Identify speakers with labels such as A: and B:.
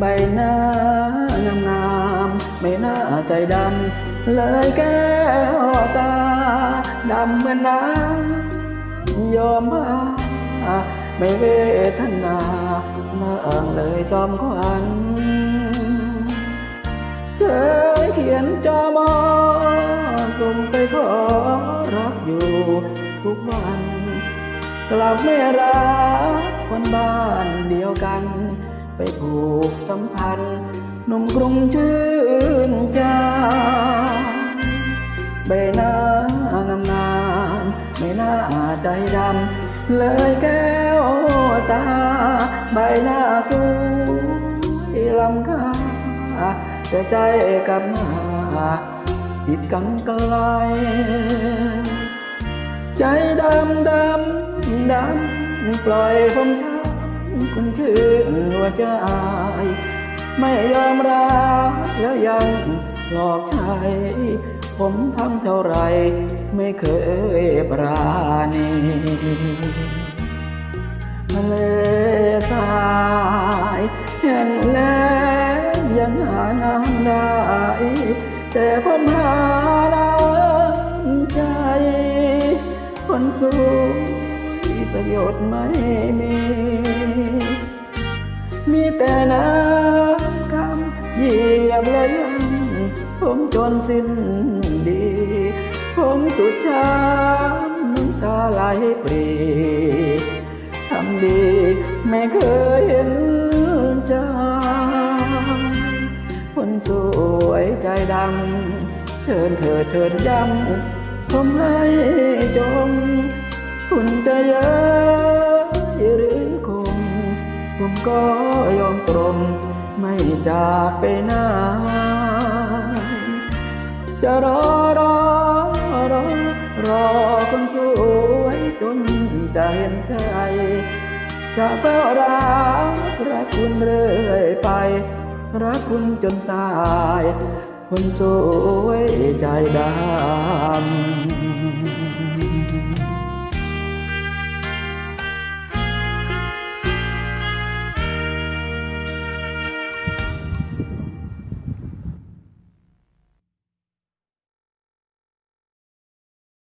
A: ใบหน้างามงามไม่น่าใจดำเลยแก้วตาดำเหมือนน้ำยอมมาไม่เวทนามาเอ่งเลยจอมขวัญเคยเขียนจอมอส่งไปขอรักอยู่ทุกวัน กลับไม่รักคนบ้านเดียวกัน ไปผูกสัมพันธ์หนุ่มกรุงชื่นใจใบหน้างามงามไม่น่าใจดำ เลยแก้วตา ใบหน้าสวยลำค่าแต่ใจกลับมาผิดกันไกลใจดำดำดำปล่อยผมช้ำ คุณชื่นหัวใจไม่ยอมรับแล้วยังหลอกใช้ผมทำเท่าไร ไม่เคยปราณีทะเลทรายแหงแล้งยังหาน้ำได้ แต่ผมหาน้ำใจ คนสวยสยดไม่มี มีแต่น้ำคำเหยียบและยังผมจนสิ้นดี ผมสุดช้ำน้ำตาไหลปรีทำดีไม่เคยเห็นใจคนสวยใจดำเชิญเถิดเถิดย้ำผมให้จม ก็ยอมตรม ไม่จากไปไหนจะรอรอรอรอคนสวยจนจะเห็นใจจะเฝ้ารักรักคุณเรื่อยไป รักคุณจนตาย คนสวยใจดำ